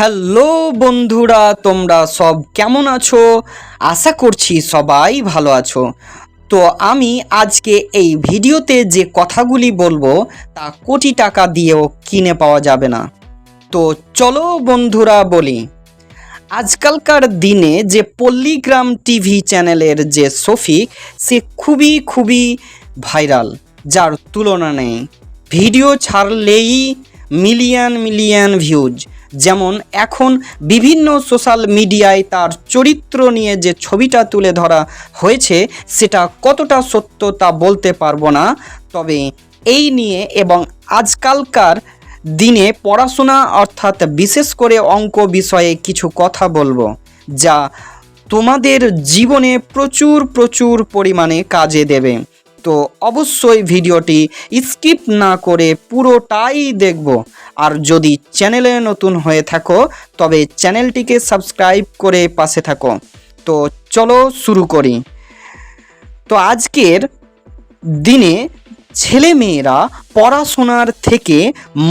Hello বন্ধুরা, তোমরা সব কেমন আছো? আশা করছি সবাই ভালো আছো। তো আমি আজকে এই ভিডিওতে যে কথাগুলি বলব, তা কোটি টাকা দিয়েও কিনে পাওয়া যাবে না। তো চলো বন্ধুরা বলি, আজকালকার দিনে যে পল্লীগ্রাম টিভি চ্যানেলের যে সফিক সে খুবই খুবই ভাইরাল, যার তুলনা নেই। ভিডিও ছাড়লেই মিলিয়ন মিলিয়ন ভিউজ। যেমন এখন বিভিন্ন সোশ্যাল মিডিয়ায় তার চরিত্র নিয়ে যে ছবিটা তুলে ধরা হয়েছে, সেটা কতটা সত্য তা বলতে পারব না। তবে এই নিয়ে এবং আজকালকার দিনে পড়াশোনা অর্থাৎ বিশেষ করে অঙ্ক বিষয়ে কিছু কথা বলব, যা তোমাদের জীবনে প্রচুর প্রচুর পরিমাণে কাজে দেবে। তো অবশ্যই ভিডিওটি স্কিপ না করে পুরোটাই দেখব। আর যদি চ্যানেলে নতুন হয়ে থাকো, তবে চ্যানেলটিকে সাবস্ক্রাইব করে পাশে থাকো। তো চলো শুরু করি। তো আজকের দিনে ছেলে মেয়েরা পড়াশোনার থেকে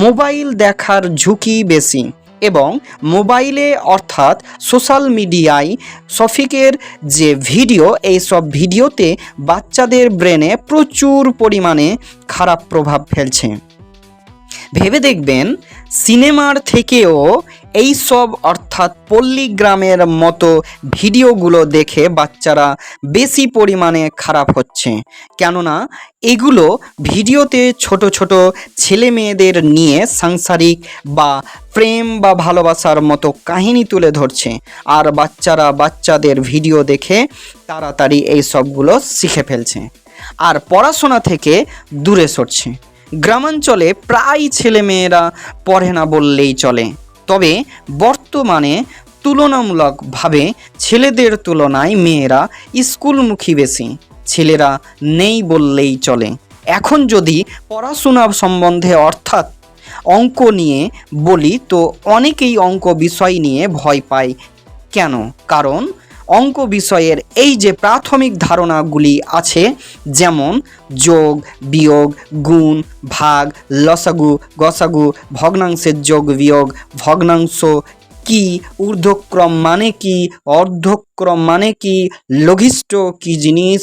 মোবাইল দেখার ঝুঁকি বেশি। এবং মোবাইলে অর্থাৎ সোশ্যাল মিডিয়ায় শফিকের যে ভিডিও, এই সব ভিডিওতে বাচ্চাদের ব্রেনে প্রচুর পরিমাণে খারাপ প্রভাব ফেলছে। ভেবে দেখবেন, সিনেমার থেকেও এই সব অর্থাৎ পল্লীগ্রামের মতো ভিডিওগুলো দেখে বাচ্চারা বেশি পরিমাণে খারাপ হচ্ছে। কেননা, এগুলো ভিডিওতে ছোট ছোট ছেলে মেয়েদের নিয়ে সাংসারিক বা প্রেম বা ভালোবাসার মতো কাহিনী তুলে ধরছে। আর বাচ্চারা বাচ্চাদের ভিডিও দেখে তাড়াতাড়ি এই সবগুলো শিখে ফেলছে। আর পড়াশোনা থেকে দূরে সরছে। গ্রামাঞ্চলে প্রায় ছেলেমেয়েরা পড়ে না বললেই চলে। তবে বর্তমানে তুলনামূলকভাবে ছেলেদের তুলনায় মেয়েরা স্কুলমুখী বেশি। ছেলেরা নেই বললেই চলে। এখন যদি পড়াশোনা সম্বন্ধে অর্থাৎ অঙ্ক নিয়ে বলি, তো অনেকেই অঙ্ক বিষয় নিয়ে ভয় পায়। কেন? কারণ অঙ্ক বিষয়ের এই যে প্রাথমিক ধারণাগুলি আছে, যেমন যোগ, বিয়োগ, গুণ, ভাগ, লসাগু, গসাগু, ভগ্নাংশের যোগ, বিয়োগ, ভগ্নাংশ, কি, ঊর্ধ্বক্রম মানে কি, অর্ধক্রম মানে কি, লঘিষ্ঠ কি জিনিস?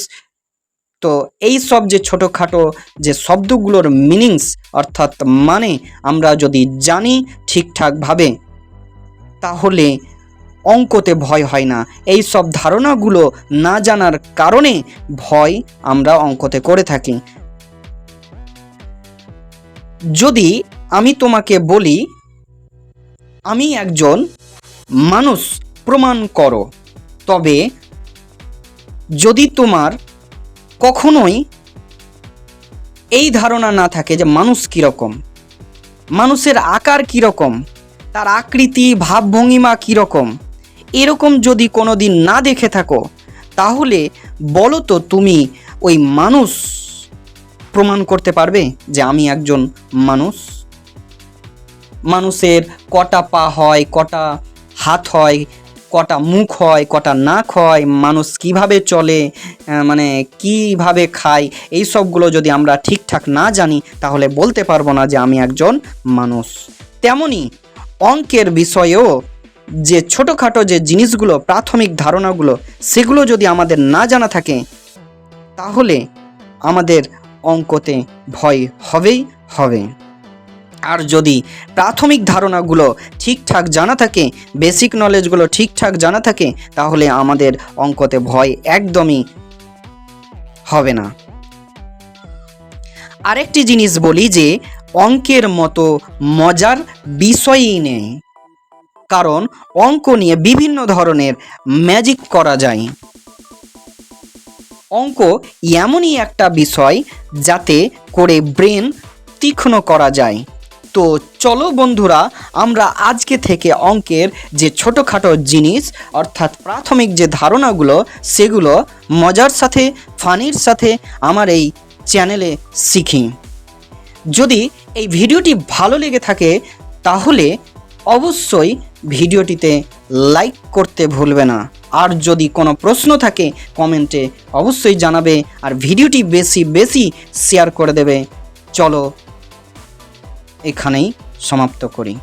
তো এই সব যে ছোটোখাটো যে শব্দগুলোর মিনিংস, অর্থাৎ মানে আমরা যদি জানি ঠিকঠাকভাবে, তাহলে অঙ্কতে ভয় হয় না। এই সব ধারণাগুলো না জানার কারণে ভয় আমরা অঙ্কতে করে থাকি। যদি আমি তোমাকে বলি, আমি একজন মানুষ, প্রমাণ করো। তবে যদি তোমার কখনোই এই ধারণা না থাকে যে মানুষ কীরকম, মানুষের আকার কীরকম, তার আকৃতি ভাবভঙ্গিমা কীরকম এরকম যদি কোনো দিন না দেখে থাকো, তাহলে বলো তো তুমি ওই মানুষ প্রমাণ করতে পারবে যে আমি একজন মানুষ? মানুষের কটা পা হয়, কটা হাত হয়, কটা মুখ হয়, কটা নাক হয়, মানুষ কীভাবে চলে মানে কীভাবে খায়, এই সবগুলো যদি আমরা ঠিকঠাক না জানি, তাহলে বলতে পারব না যে আমি একজন মানুষ। তেমনি অঙ্কের বিষয়েও যে ছোটোখাটো যে জিনিসগুলো, প্রাথমিক ধারণাগুলো, সেগুলো যদি আমাদের না জানা থাকে, তাহলে আমাদের অঙ্কতে ভয় হবেই হবে। আর যদি প্রাথমিক ধারণাগুলো ঠিকঠাক জানা থাকে, বেসিক নলেজগুলো ঠিকঠাক জানা থাকে, তাহলে আমাদের অঙ্কতে ভয় একদমই হবে না। আরেকটি জিনিস বলি যে, অঙ্কের মতো মজার বিষয়ই নেই। কারণ অঙ্ক নিয়ে বিভিন্ন ধরনের ম্যাজিক করা যায়। অঙ্ক এমনই একটা বিষয় যাতে করে ব্রেন তীক্ষ্ণ করা যায়। তো চলো বন্ধুরা, আমরা আজকে থেকে অঙ্কের যে ছোটোখাটো জিনিস, অর্থাৎ প্রাথমিক যে ধারণাগুলো, সেগুলো মজার সাথে ফানির সাথে আমার এই চ্যানেলে শিখি। যদি এই ভিডিওটি ভালো লেগে থাকে, তাহলে অবশ্যই ভিডিওটিতে লাইক করতে ভুলবে না। আর যদি কোনো প্রশ্ন থাকে, কমেন্টে অবশ্যই জানাবে আর ভিডিওটি বেশি বেশি শেয়ার করে দেবে। চলো এখানেই সমাপ্ত করি।